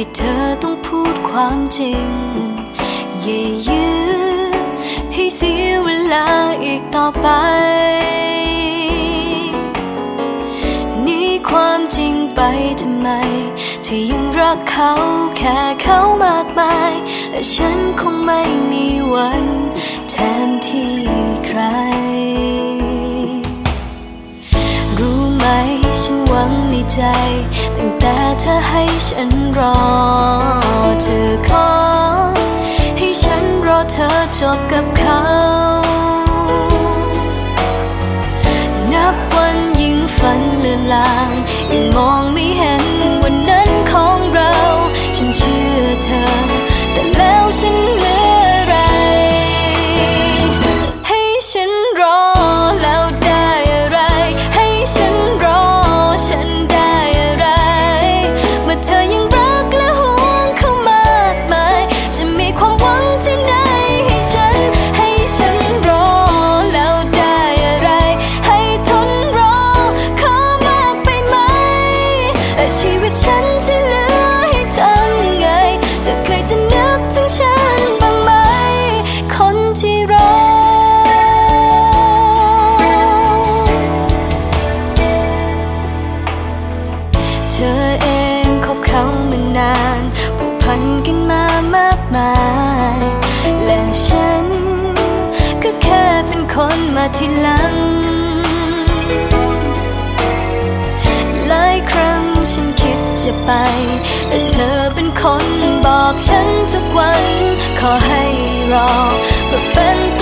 ที่เธอต้องพูดความจริง อย่ายื้อให้เสียเวลาอีกต่อไปหนี่ความจริงไปทำไมที่ยังรักเขาแค่เขามากมาย และฉันคงไม่มี ใจ ตั้งแต่เธอให้ฉันรอ เธอขอ ให้ฉันรอเธอจบกับเขา ธอเองคบเขามานานผูกพันกันมามากมาย และฉัน ก็แค่เป็นคนมาทีหลัง หลายครั้งฉันคิดจะไป แต่เธอเป็นคนบอกฉันทุกวัน ขอให้รอเพื่อเป็น